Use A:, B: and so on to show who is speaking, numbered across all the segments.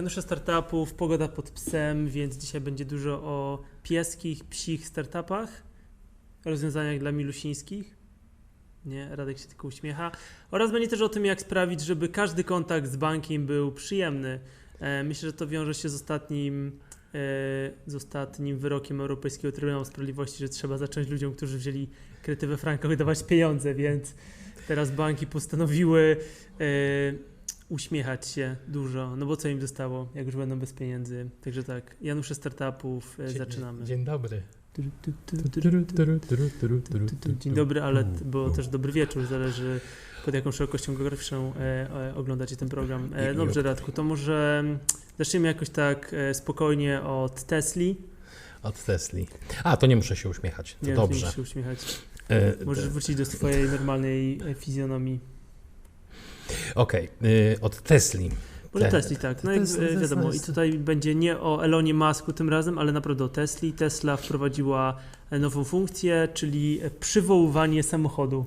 A: Janusze startupów, pogoda pod psem, więc dzisiaj będzie dużo o pieskich, psich startupach, rozwiązaniach dla milusińskich. Nie, Radek się tylko uśmiecha. Oraz będzie też o tym, jak sprawić, żeby każdy kontakt z bankiem był przyjemny. E, myślę, że to wiąże się z ostatnim, e, z ostatnim wyrokiem Europejskiego Trybunału Sprawiedliwości, że trzeba zacząć ludziom, którzy wzięli kredyty we frankach, dawać pieniądze, więc teraz banki postanowiły e, uśmiechać się dużo, no bo co im zostało, jak już będą bez pieniędzy. Także tak, Janusze Startupów, e,
B: Dzień-
A: zaczynamy.
B: Dzień dobry.
A: Dzień dobry, ale bo też dobry wieczór, zależy pod jaką szerokością geograficzną e, e, oglądacie ten program. E, dobrze Radku, to może mm, zacznijmy jakoś tak spokojnie od Tesli.
B: Od Tesli. A, to nie muszę się uśmiechać. To
A: Nie
B: dobrze.
A: musisz się uśmiechać. Możesz wrócić do swojej normalnej fizjonomii.
B: Okej, y, od Tesli.
A: Może
B: Te-
A: Tesli, tak. No jak
B: to
A: e,
B: jest-
A: wiadomo, i tutaj będzie nie o Elonie Musku tym razem, ale naprawdę o Tesli. Tesla wprowadziła e, nową funkcję, czyli przywoływanie samochodu.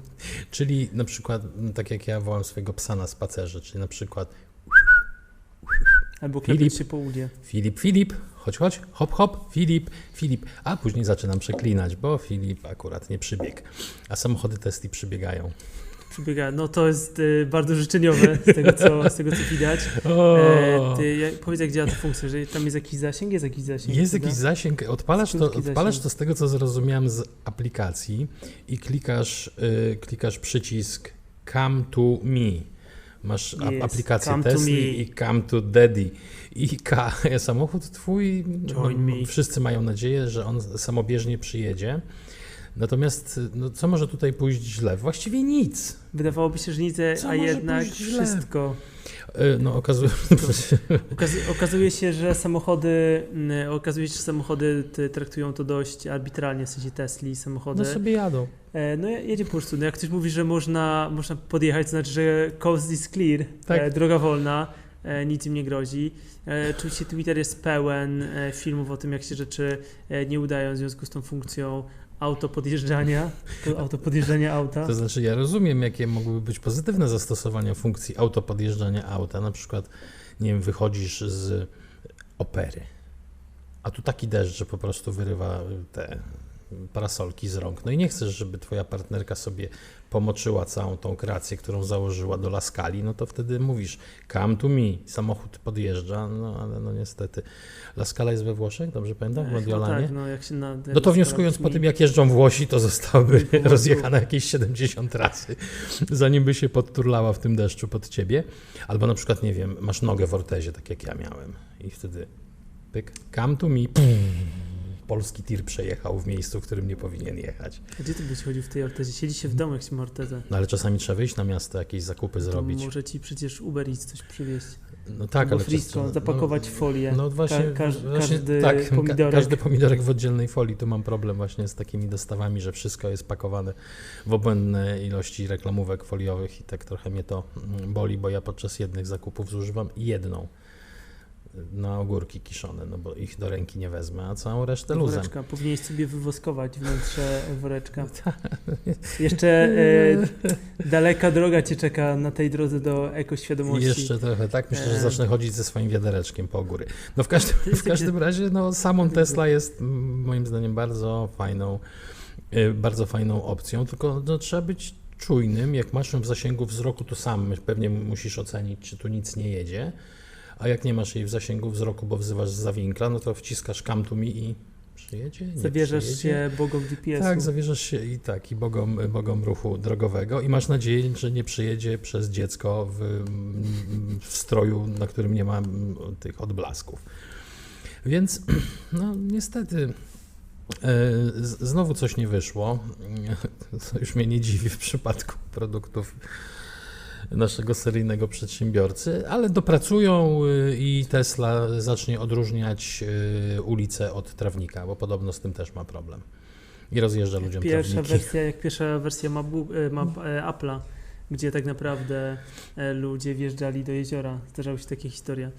B: Czyli na przykład, tak jak ja wołam swojego psa na spacerze, czyli na przykład
A: Albo
B: Filip.
A: się po udzie.
B: Filip, Filip, chodź, chodź, hop, hop, Filip, Filip. A później zaczynam przeklinać, bo Filip akurat nie przybiegł. A samochody Tesli przybiegają.
A: Przybiega. No to jest e, bardzo życzeniowe z tego, co, z tego, co widać. E, ty, jak, powiedz, jak działa ta funkcja, że tam jest jakiś zasięg? Jest jakiś zasięg.
B: Jest jakiś zasięg, odpalasz to, odpalasz
A: zasięg.
B: to z tego, co zrozumiałem z aplikacji i klikasz, y, klikasz przycisk Come to Me. Masz
A: Jest,
B: aplikację
A: me.
B: i Come to Daddy. I ka, samochód twój,
A: Join
B: no,
A: me.
B: wszyscy mają nadzieję, że on samobieżnie przyjedzie. Natomiast no, co może tutaj pójść źle? Właściwie nic.
A: Wydawałoby się, że nic,
B: Co
A: a jednak wszystko.
B: Y, No okazuje
A: Okaz okazuje się, że samochody, mm, okazuje się, że samochody traktują to dość arbitralnie, w sensie Tesli, samochody.
B: no sobie jadą.
A: E, No je- jedzie po prostu. No jak ktoś mówi, że można, można podjechać, to znaczy, że coast is clear,
B: Tak.
A: e, droga wolna, e, nic im nie grozi. E, Oczywiście Twitter jest pełen e, filmów o tym, jak się rzeczy e, nie udają w związku z tą funkcją autopodjeżdżania, to autopodjeżdżania auta.
B: To znaczy, ja rozumiem, jakie mogłyby być pozytywne zastosowania funkcji autopodjeżdżania auta. Na przykład, nie wiem, wychodzisz z opery, a tu taki deszcz, że po prostu wyrywa te parasolki z rąk. No i nie chcesz, żeby twoja partnerka sobie pomoczyła całą tą kreację, którą założyła do laskali, no to wtedy mówisz come to me, samochód podjeżdża, no ale no niestety. Laskala jest we Włoszech, dobrze pamiętam, w
A: E,
B: Mediolanie?
A: tak, no, jak się na,
B: No to wnioskując po tym, jak jeżdżą Włosi, to zostałaby rozjechane jakieś 70 razy, zanim by się podturlała w tym deszczu pod ciebie. Albo na przykład, nie wiem, masz nogę w ortezie, tak jak ja miałem. I wtedy pyk, come to me, pum, polski tir przejechał w miejscu, w którym nie powinien jechać.
A: Gdzie ty byś chodził w tej ortezie? Siedzi się w domu, jak się ma ortezę.
B: No ale czasami trzeba wyjść na miasto, jakieś zakupy
A: To
B: zrobić.
A: może ci przecież Uber Eats coś przywieźć.
B: No tak,
A: Albo
B: ale
A: frisko,
B: czas-
A: zapakować w folię.
B: No właśnie,
A: Ka- każ-
B: właśnie
A: każdy
B: tak, ka-
A: pomidorek.
B: każdy pomidorek w oddzielnej folii. Tu mam problem właśnie z takimi dostawami, że wszystko jest pakowane w obłędne ilości reklamówek foliowych i tak trochę mnie to mm, boli, bo ja podczas jednych zakupów zużywam jedną na ogórki kiszone, no bo ich do ręki nie wezmę, a całą resztę luzem.
A: Woreczka. Powinieneś sobie wywoskować wnętrze woreczka.
B: Tak.
A: Jeszcze e, daleka droga cię czeka na tej drodze do ekoświadomości.
B: jeszcze trochę tak, myślę, że
A: E.
B: zacznę chodzić ze swoim wiadereczkiem po góry. No w każdym, w każdym razie, no samą Tesla jest moim zdaniem bardzo fajną, bardzo fajną opcją, tylko no, trzeba być czujnym, jak masz ją w zasięgu wzroku, to sam pewnie musisz ocenić, czy tu nic nie jedzie, a jak nie masz jej w zasięgu wzroku, bo wzywasz z zawinkla, no to wciskasz come to me i przyjedzie, nie
A: Zawierzasz
B: przyjedzie.
A: się bogom GPS-u.
B: Tak, zawierzasz się i tak, i bogom, bogom ruchu drogowego i masz nadzieję, że nie przyjedzie przez dziecko w, w stroju, na którym nie ma tych odblasków. Więc no niestety e, znowu coś nie wyszło, co już mnie nie dziwi w przypadku produktów naszego seryjnego przedsiębiorcy, ale dopracują y, i Tesla zacznie odróżniać y, ulicę od trawnika, bo podobno z tym też ma problem. I rozjeżdża ludziom
A: Pierwsza
B: trawniki.
A: wersja, jak pierwsza wersja ma, bu- e, ma e, Apple'a, gdzie tak naprawdę e, ludzie wjeżdżali do jeziora. Zdarzały się takie historie.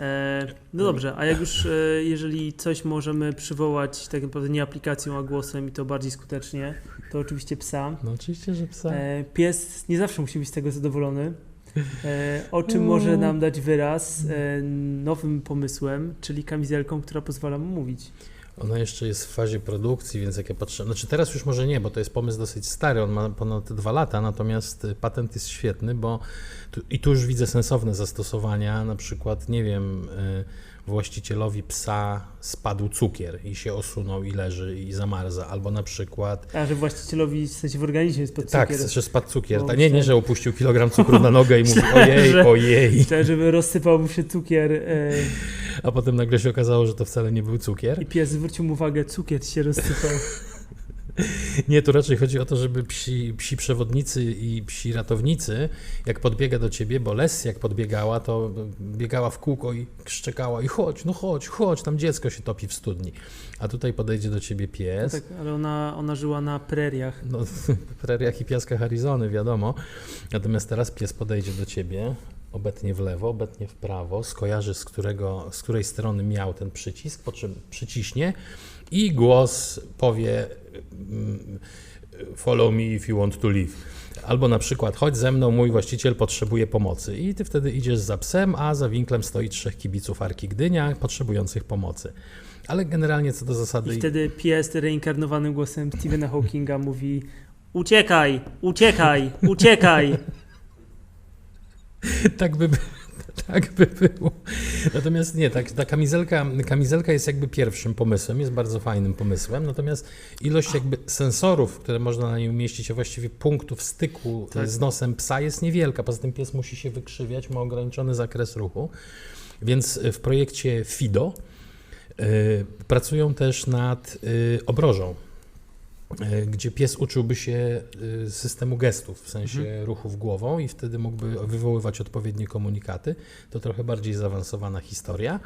A: E, no dobrze, a jak już, e, jeżeli coś możemy przywołać tak naprawdę nie aplikacją, a głosem i to bardziej skutecznie, to oczywiście psa.
B: No oczywiście, że psa.
A: E, pies nie zawsze musi być z tego zadowolony. O czym może nam dać wyraz nowym pomysłem, czyli kamizelką, która pozwala mu mówić.
B: Ona jeszcze jest w fazie produkcji, więc jak ja patrzę, znaczy teraz już może nie, bo to jest pomysł dosyć stary, on ma ponad dwa lata, natomiast y, patent jest świetny, bo tu, i tu już widzę sensowne zastosowania, na przykład, nie wiem, y, właścicielowi psa spadł cukier i się osunął i leży i zamarza, albo na przykład
A: A, że właścicielowi w sensie w organizmie jest pod
B: tak,
A: cukier.
B: że spadł cukier.
A: Bo
B: Tak, nie, nie, że upuścił kilogram cukru na nogę i mówi ojej, ojej.
A: Myślałem, żeby rozsypał mu się cukier e,
B: A potem nagle się okazało, że to wcale nie był cukier.
A: i pies zwrócił mu uwagę, cukier się rozsypał.
B: Nie, tu raczej chodzi o to, żeby psi, psi przewodnicy i psi ratownicy, jak podbiega do ciebie, bo Les jak podbiegała, to biegała w kółko i szczekała i chodź, no chodź, chodź, tam dziecko się topi w studni. A tutaj podejdzie do ciebie
A: No
B: pies.
A: tak, ale ona, ona żyła na preriach.
B: No, w preriach i piaskach Arizony, wiadomo. Natomiast teraz pies podejdzie do ciebie, obetnie w lewo, obetnie w prawo, skojarzy z, którego, z której strony miał ten przycisk, po czym przyciśnie i głos powie mm, follow me if you want to live. Albo na przykład chodź ze mną, mój właściciel potrzebuje pomocy. I ty wtedy idziesz za psem, a za winklem stoi trzech kibiców Arki Gdynia potrzebujących pomocy. Ale generalnie co do zasady...
A: I wtedy pies reinkarnowanym głosem Stephena Hawkinga mówi uciekaj, uciekaj, uciekaj.
B: tak by, tak by było. Natomiast nie, tak, ta kamizelka, kamizelka jest jakby pierwszym pomysłem, jest bardzo fajnym pomysłem, natomiast ilość jakby sensorów, które można na niej umieścić, a właściwie punktów styku
A: Tak.
B: z nosem psa jest niewielka, poza tym pies musi się wykrzywiać, ma ograniczony zakres ruchu, więc w projekcie FIDO y, pracują też nad y, obrożą, gdzie pies uczyłby się y, systemu gestów, w sensie
A: Mhm.
B: ruchów głową i wtedy mógłby wywoływać odpowiednie komunikaty. To trochę bardziej zaawansowana historia,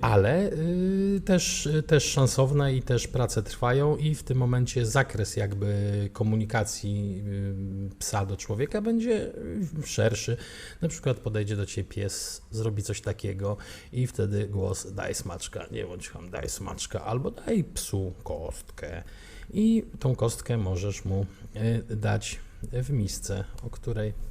B: ale y, też, y, też szansowna i też prace trwają i w tym momencie zakres jakby komunikacji y, psa do człowieka będzie y, szerszy. Na przykład podejdzie do ciebie pies, zrobi coś takiego i wtedy głos daj smaczka, nie bądź ham, daj smaczka, albo daj psu kostkę i tą kostkę możesz mu y, dać w misce, o której y,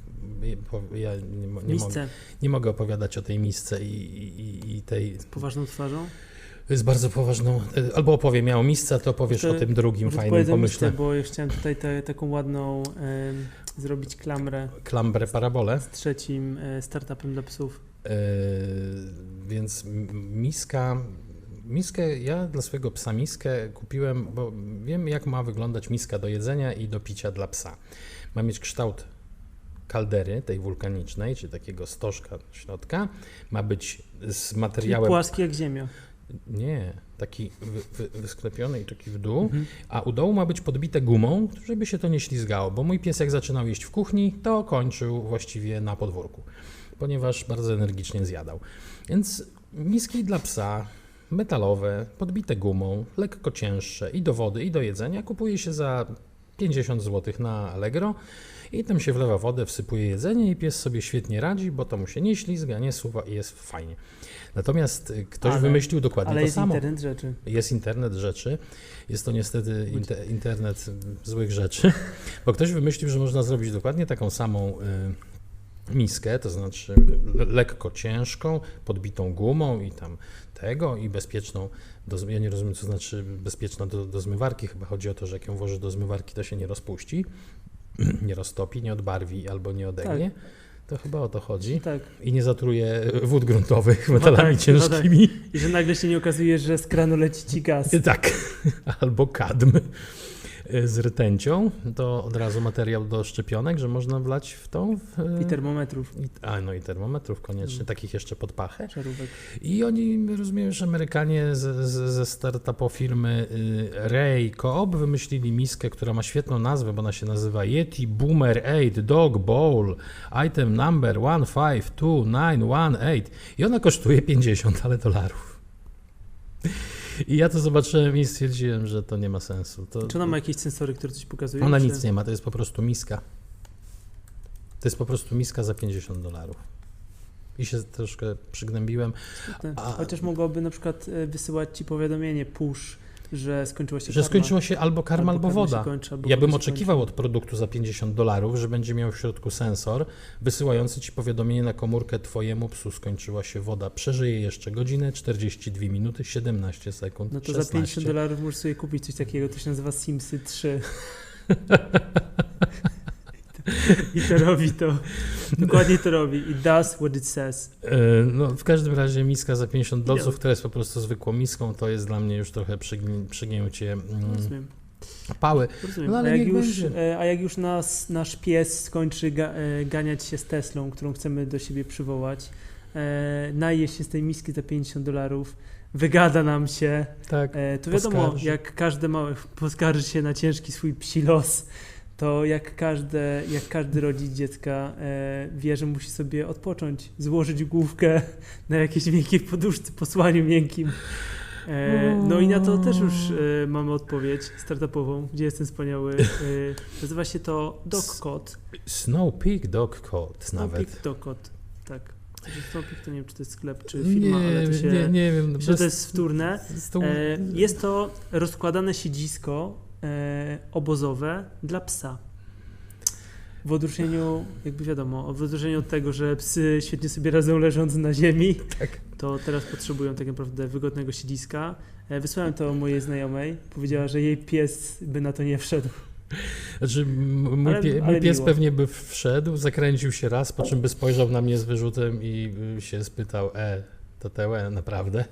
B: ja nie, mo- nie, mogę,
A: Miejsce
B: nie mogę opowiadać o tej misce i, i, i tej...
A: z poważną twarzą.
B: jest bardzo poważną... y, Albo opowiem ja o misce, a to opowiesz
A: To-
B: o tym drugim fajnym pomyśle.
A: miejsce, bo ja chciałem tutaj te, taką ładną em, zrobić klamrę
B: Klambrę parabole.
A: z trzecim e, startupem dla psów.
B: Yy, więc miska, miskę, ja dla swojego psa miskę kupiłem, bo wiem jak ma wyglądać miska do jedzenia i do picia dla psa. Ma mieć kształt kaldery, tej wulkanicznej, czy takiego stożka środka. Ma być z
A: Czyli
B: materiałem...
A: płaski jak ziemia.
B: Nie, taki wy, wy, wysklepiony i taki w dół.
A: Mhm.
B: A u dołu ma być podbite gumą, żeby się to nie ślizgało, bo mój pies jak zaczynał jeść w kuchni, to kończył właściwie na podwórku, ponieważ bardzo energicznie zjadał. Więc miski dla psa, metalowe, podbite gumą, lekko cięższe i do wody, i do jedzenia kupuje się za 50 zł na Allegro i tam się wlewa wodę, wsypuje jedzenie i pies sobie świetnie radzi, bo to mu się nie ślizga, nie suwa i jest fajnie. Natomiast y, ktoś
A: Ale-
B: wymyślił dokładnie
A: Ale
B: to
A: jest
B: samo.
A: internet rzeczy.
B: Jest internet rzeczy. Jest to niestety inte, internet y, złych rzeczy, bo ktoś wymyślił, że można zrobić dokładnie taką samą y, miskę, to znaczy le, lekko ciężką, podbitą gumą i tam tego i bezpieczną. Do, ja nie rozumiem, co znaczy bezpieczna do, do zmywarki. Chyba chodzi o to, że jak ją włożysz do zmywarki, to się nie rozpuści, nie roztopi, nie odbarwi albo nie odegnie. To chyba o to chodzi.
A: Tak.
B: I nie zatruje wód gruntowych metalami
A: tak, no tak.
B: ciężkimi.
A: I że nagle się nie okazuje, że z kranu leci ci gaz.
B: Tak, albo kadm z rtęcią, to od razu materiał do szczepionek, że można wlać w tą. W,
A: I termometrów,
B: A, no i termometrów koniecznie,
A: Mm.
B: takich jeszcze pod pachę.
A: żarówek.
B: I oni, rozumiem, że Amerykanie z, z, ze startupu firmy y, Ray Coop wymyślili miskę, która ma świetną nazwę, bo ona się nazywa Yeti Boomer 8 Dog Bowl Item Number 152918 i ona kosztuje 50 ale dolarów. I ja to zobaczyłem i stwierdziłem, że to nie ma sensu. To,
A: Czy ona ma jakieś sensory, które coś pokazują?
B: ona
A: czy...
B: nic nie ma, to jest po prostu miska. To jest po prostu miska za 50 dolarów. I się troszkę przygnębiłem. A-
A: Chociaż mogłaby na przykład e, wysyłać ci powiadomienie push że skończyła się
B: Że
A: karma.
B: skończyło się albo karma, albo,
A: karma
B: woda.
A: Kończy, albo
B: Ja bym oczekiwał
A: kończy.
B: od produktu za 50 dolarów, że będzie miał w środku sensor wysyłający ci powiadomienie na komórkę twojemu psu skończyła się woda. Przeżyje jeszcze godzinę, 42 minuty, 17 sekund.
A: No to
B: 16.
A: za 50 dolarów możesz sobie kupić coś takiego, to się nazywa Simsy 3. I to robi to. Dokładnie to robi. It does what it says.
B: E, No, w każdym razie miska za 50
A: Nie.
B: dolców, która jest po prostu zwykłą miską, to jest dla mnie już trochę przygni- przygięcie mm,
A: Rozumiem.
B: pały.
A: Rozumiem.
B: No, ale
A: a, jak już,
B: będzie.
A: e, a jak już nas, nasz pies skończy ga, e, ganiać się z Teslą, którą chcemy do siebie przywołać, e, naje się z tej miski za 50 dolarów, wygada nam się,
B: Tak.
A: To wiadomo,
B: Poskarży.
A: jak każde małe poskarży się na ciężki swój psi los, to jak, każde, jak każdy rodzic dziecka e, wie, że musi sobie odpocząć, złożyć główkę na jakiejś miękkiej poduszce, posłaniu miękkim. E, no i na to też już e, mamy odpowiedź startupową, gdzie jest ten wspaniały. E, nazywa się to DocCode.
B: Snow Peak Dog Code nawet.
A: Snowpeak DocCode, tak. Znaczy to nie wiem, czy to jest sklep, czy firma, ale to się...
B: nie, nie wiem.
A: Że to jest wtórne. E, jest to rozkładane siedzisko obozowe dla psa. W odróżnieniu, jakby wiadomo, w odróżnieniu od tego, że psy świetnie sobie radzą leżąc na ziemi,
B: Tak.
A: to teraz potrzebują tak naprawdę wygodnego siedziska. E, wysłałem to mojej znajomej. Powiedziała, że jej pies by na to nie wszedł.
B: Znaczy, mój,
A: Ale-
B: pie,
A: ale
B: mój pies
A: miło.
B: pewnie by wszedł, zakręcił się raz, po czym by spojrzał na mnie z wyrzutem i y, się spytał, e, to tełe, naprawdę?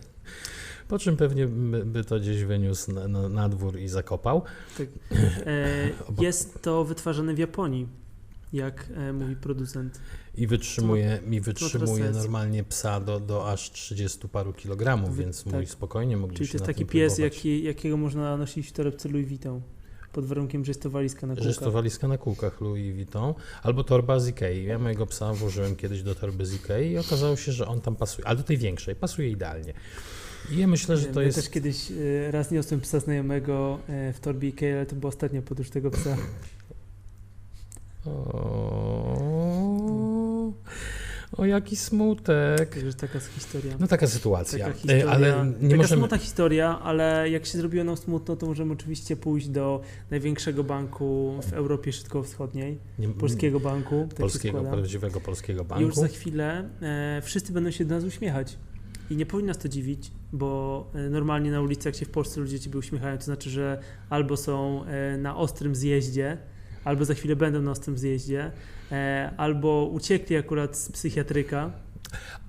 B: Po czym pewnie by, to gdzieś wyniósł na, na, na dwór i zakopał.
A: E,
B: Obok-
A: jest to wytwarzane w Japonii, jak e, mówi producent.
B: I wytrzymuje, i wytrzymuje
A: sens.
B: normalnie psa do, do aż 30 paru kilogramów, więc
A: tak.
B: mój spokojnie mógłby
A: Czyli to jest taki pies, jaki, jakiego można nosić w torebce Louis Vuitton. Pod warunkiem, że jest to walizka na
B: Że jest to
A: kółkach.
B: walizka na kółkach Louis Vuitton albo torba z Ikei. Ja mojego psa włożyłem kiedyś do torby z Ikei i okazało się, że on tam pasuje, ale do tej większej, pasuje idealnie. Ja myślę, że to
A: ja
B: jest...
A: też kiedyś e, raz niosłem psa znajomego e, w torbie Ikea, ale to była ostatnia podróż tego psa.
B: O, o jaki smutek.
A: Także taka historia.
B: No taka sytuacja.
A: Taka
B: E,
A: historia,
B: ale nie
A: taka
B: możemy...
A: smutna historia, ale jak się zrobiło nam smutno, to możemy oczywiście pójść do największego banku w Europie Środkowo-Wschodniej,
B: nie,
A: polskiego banku. Tak
B: polskiego, prawdziwego polskiego
A: I już
B: banku.
A: za chwilę e, wszyscy będą się do nas uśmiechać. I nie powinno nas to dziwić, bo e, normalnie na ulicy, jak się w Polsce ludzie ciebie uśmiechają, to znaczy, że albo są e, na ostrym zjeździe, albo za chwilę będą na ostrym zjeździe, e, albo uciekli akurat z psychiatryka,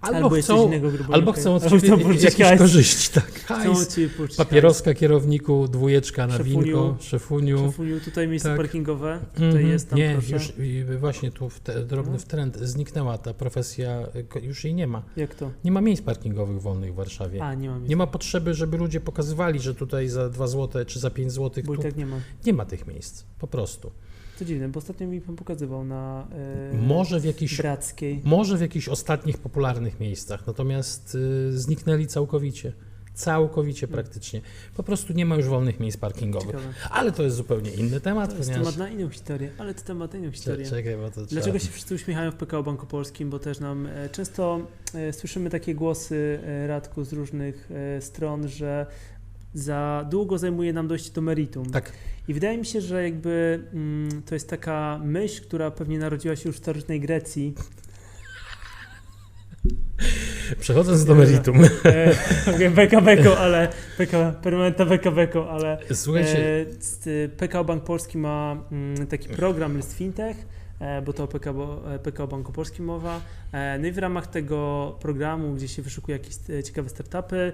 B: Albo,
A: coś
B: chcą, albo chcą od
A: albo
B: ciebie jakieś korzyści. Tak, hajs, papieroska kierowniku, dwójeczka na
A: Szefuniu.
B: winko, szefuniu.
A: Szefuniu, tutaj miejsce
B: Tak.
A: parkingowe, tutaj
B: Mhm.
A: jest, tam
B: Nie,
A: proszę.
B: już właśnie tu w te, drobny
A: No.
B: zniknęła ta profesja, już jej nie ma.
A: Jak to?
B: Nie ma miejsc parkingowych wolnych w Warszawie.
A: A, nie mam
B: Nie ma potrzeby, żeby ludzie pokazywali, że tutaj za 2 zł czy za 5 zł
A: bo
B: tu
A: tak nie ma.
B: nie ma tych miejsc. Po prostu.
A: To dziwne, bo ostatnio mi pan pokazywał na e,
B: Może w jakichś
A: Brackiej.
B: Może w jakichś ostatnich popularnych miejscach, natomiast y, zniknęli całkowicie. Całkowicie
A: Hmm.
B: praktycznie. Po prostu nie ma już wolnych miejsc parkingowych.
A: Ciekawe.
B: Ale to jest zupełnie inny temat,
A: To jest
B: ponieważ...
A: temat na inną historię, ale to temat na inną historię.
B: Cze- Czekaj, bo to trzeba...
A: Dlaczego się wszyscy uśmiechają w PKO Banku Polskim? Bo też nam e, często e, słyszymy takie głosy, Radku, z różnych stron, że za długo zajmuje nam dojście do meritum.
B: Tak,
A: I wydaje mi się, że jakby mm, to jest taka myśl, która pewnie narodziła się już w starożytnej Grecji.
B: przechodząc do meritum.
A: E, okay, beka beko, ale beka, permanenta beka beko, ale
B: Słuchajcie,
A: E, PKO Bank Polski ma mm, taki program List Fintech, e, bo to o PKO, e, PKO Banku Polskim mowa. E, No i w ramach tego programu, gdzie się wyszukuje jakieś e, ciekawe startupy,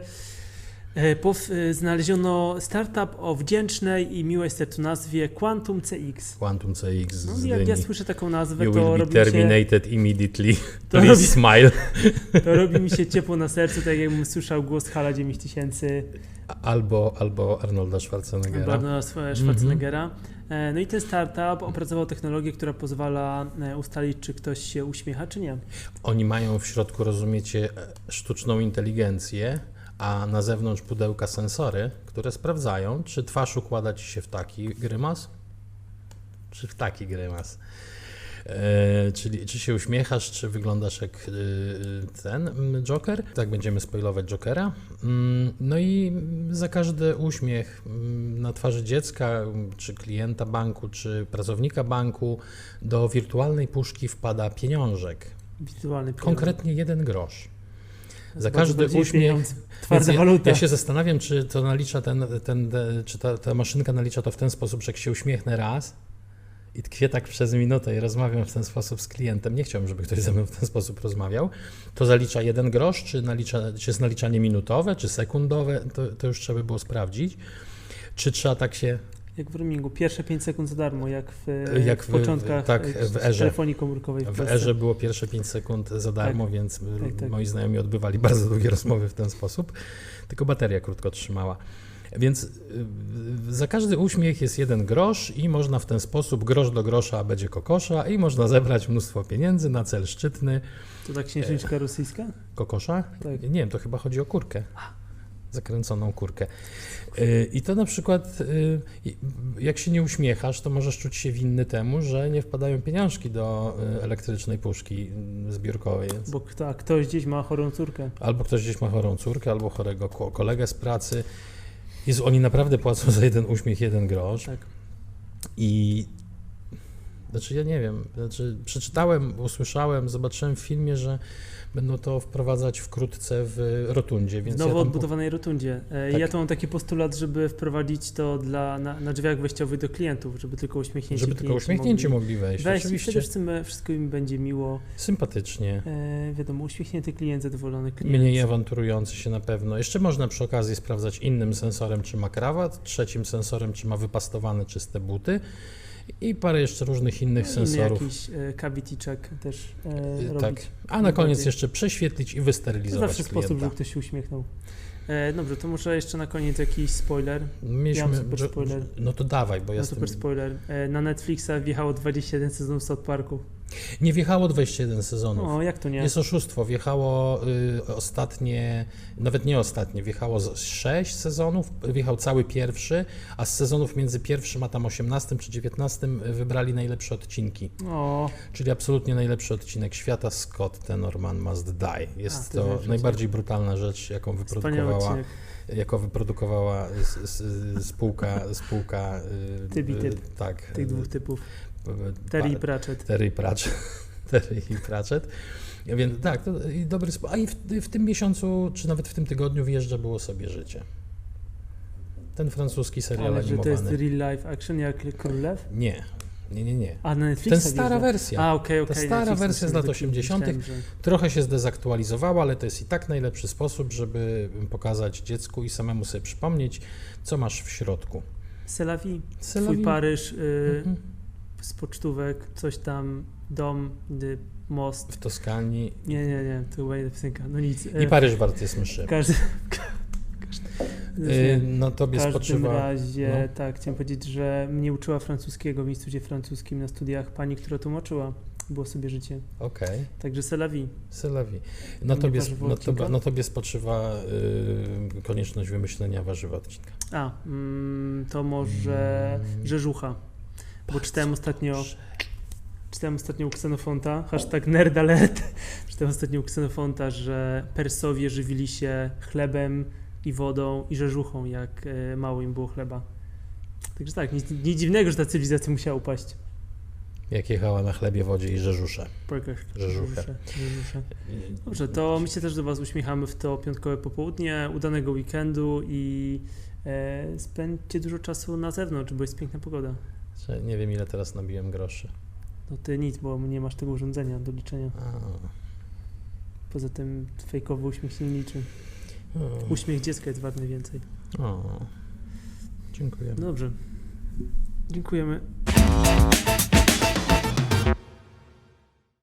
A: znaleziono startup o wdzięcznej i miłej sercu nazwie Quantum CX.
B: Quantum CX
A: No,
B: z
A: i jak ja słyszę taką nazwę,
B: You
A: to
B: will be
A: robi, się,
B: terminated immediately.
A: to,
B: Please
A: robi,
B: smile.
A: to robi mi się ciepło na sercu, tak jakbym słyszał głos Hala 9000
B: Albo, albo Arnolda Schwarzeneggera.
A: Barnona Schwarzeneggera. E, No i ten startup opracował technologię, która pozwala e, ustalić, czy ktoś się uśmiecha, czy nie.
B: Oni mają w środku, rozumiecie, e, sztuczną inteligencję, a na zewnątrz pudełka sensory, które sprawdzają, czy twarz układa ci się w taki grymas, czy w taki grymas. E, czyli czy się uśmiechasz, czy wyglądasz jak e, ten mm, Joker? Tak, będziemy spoilować Jokera. Mm, No i za każdy uśmiech mm, na twarzy dziecka, czy klienta banku, czy pracownika banku, do wirtualnej puszki wpada pieniążek.
A: Wirtualny pieniądz.
B: Konkretnie jeden grosz. Za każdy uśmiech.
A: Twarda
B: Więc ja,
A: waluta.
B: Ja się zastanawiam, czy to nalicza ten, ten, ten czy ta, ta maszynka nalicza to w ten sposób, że jak się uśmiechnę raz i tkwię tak przez minutę i rozmawiam w ten sposób z klientem, nie chciałbym, żeby ktoś ze mną w ten sposób rozmawiał, to zalicza jeden grosz, czy, nalicza, czy jest naliczanie minutowe, czy sekundowe, to, to już trzeba by było sprawdzić. Czy trzeba tak się,
A: Jak w roamingu. Pierwsze 5 sekund za darmo, jak w,
B: Jak
A: w
B: w-
A: początkach
B: tak,
A: e,
B: w erze.
A: telefonii komórkowej w,
B: w erze było pierwsze 5 sekund za darmo, więc
A: tak, tak.
B: moi znajomi odbywali bardzo długie rozmowy w ten sposób, tylko bateria krótko trzymała. Więc y, za każdy uśmiech jest jeden grosz i można w ten sposób grosz do grosza będzie kokosza i można zebrać mnóstwo pieniędzy na cel szczytny.
A: To tak księżniczka rosyjska?
B: Kokosza?
A: Tak.
B: Nie wiem, to chyba chodzi o kurkę. Zakręconą kurkę. Y, I to na przykład, y, jak się nie uśmiechasz, to możesz czuć się winny temu, że nie wpadają pieniążki do y, elektrycznej puszki zbiórkowej. Więc
A: Bo kto, ktoś gdzieś ma chorą córkę.
B: Albo ktoś gdzieś ma chorą córkę, albo chorego ko- kolegę z pracy. Jezu, oni naprawdę płacą za jeden uśmiech jeden grosz.
A: Tak.
B: I znaczy ja nie wiem, znaczy przeczytałem, usłyszałem, zobaczyłem w filmie, że będą to wprowadzać wkrótce w rotundzie,
A: W
B: więc
A: nowo
B: ja tam
A: odbudowanej rotundzie. E,
B: Tak.
A: Ja tu mam taki postulat, żeby wprowadzić to dla, na, na drzwiach wejściowych do klientów, żeby tylko uśmiechnięci
B: żeby tylko uśmiechnięci
A: mogli
B: mogli wejść.
A: wejść
B: Oczywiście
A: przede wszystkim wszystko im będzie miło.
B: sympatycznie.
A: E, wiadomo, uśmiechnięty klient, zadowolony klient.
B: Mniej awanturujący się na pewno. Jeszcze można przy okazji sprawdzać innym sensorem, czy ma krawat, trzecim sensorem, czy ma wypastowane czyste buty i parę jeszcze różnych innych
A: Inny
B: sensorów.
A: jakiś e, cavity check też e, robić.
B: Tak. A na koniec jeszcze prześwietlić i
A: To
B: wysterylizować
A: zawsze
B: klienta.
A: sposób, żeby ktoś się uśmiechnął. E, dobrze, to może jeszcze na koniec jakiś spoiler.
B: Mieliśmy,
A: Ja super spoiler.
B: No to dawaj, bo ja
A: No, super spoiler. E, na Netflixa wjechało 21 sezonów South Parku.
B: Nie wjechało 21 sezonów.
A: O, jak to nie?
B: Jest oszustwo. Wjechało y, ostatnie, nawet nie ostatnie, wjechało z 6 sezonów, wjechał cały pierwszy, a z sezonów między pierwszym a tam 18 czy 19 wybrali najlepsze odcinki.
A: O,
B: Czyli absolutnie najlepszy odcinek świata Scott The Norman Must Die.
A: A,
B: Jest
A: to
B: to najbardziej brutalna rzecz, jaką wyprodukowała. Jako wyprodukowała spółka, spółka y,
A: Typ i typ.
B: y, tak,
A: Tych dwóch typów.
B: y,
A: Terry i Pratchett.
B: Terry Pratchett. Terry i Pratchett. Więc tak, to i dobry spo... A i w, w tym miesiącu, czy nawet w tym tygodniu wjeżdża było sobie życie. Ten francuski serial
A: Ale że to jest
B: animowany.
A: real life action jak Królew?
B: Nie, nie, nie, nie.
A: A na Netflixa
B: Ten stara wersja.
A: A, okej, okej.
B: Ta stara wersja z lat
A: wypij-
B: 80.
A: myślałem, że-
B: Trochę się zdezaktualizowała, ale to jest i tak najlepszy sposób, żeby pokazać dziecku i samemu sobie przypomnieć, co masz w środku.
A: La Twój. Paryż y,
B: Mhm.
A: z pocztówek, coś tam, dom, y, most.
B: W Toskanii.
A: Nie, nie, nie, to nie piosenka. No nic.
B: I Paryż wart jest myszy.
A: Każdy,
B: Yy, na tobie
A: W każdym
B: spoczywa.
A: razie,
B: no.
A: tak, chciałem powiedzieć, że mnie uczyła francuskiego w Instytucie Francuskim na studiach pani, która tłumaczyła. Było sobie życie.
B: Okej,
A: Także c'est la vie.
B: Selawi. Na tobie, na, tobie, na tobie spoczywa yy, konieczność wymyślenia warzywa odcinka.
A: A, mm, to może
B: Mm.
A: rzeżucha. Bo czytałem ostatnio, czytałem ostatnio u Xenofonta, hashtag nerd alert, czytałem ostatnio u Xenofonta, że Persowie żywili się chlebem i wodą i rzeżuchą, jak e, mało im było chleba. Także tak, nic, nic dziwnego, że ta cywilizacja musiała upaść.
B: Jak jechała na chlebie, wodzie i rzeżusze.
A: Rzeżuchę. Dobrze, to my się też do Was uśmiechamy w to piątkowe popołudnie, udanego weekendu i e, spędźcie dużo czasu na zewnątrz, bo jest piękna pogoda.
B: Że Nie wiem, ile teraz nabiłem groszy.
A: No ty nic, bo nie masz tego urządzenia do liczenia.
B: A,
A: Poza tym fejkowy uśmiech się nie liczy.
B: O,
A: Uśmiech dziecka jest wart najwięcej.
B: o. Dziękuję.
A: Dobrze. Dziękujemy.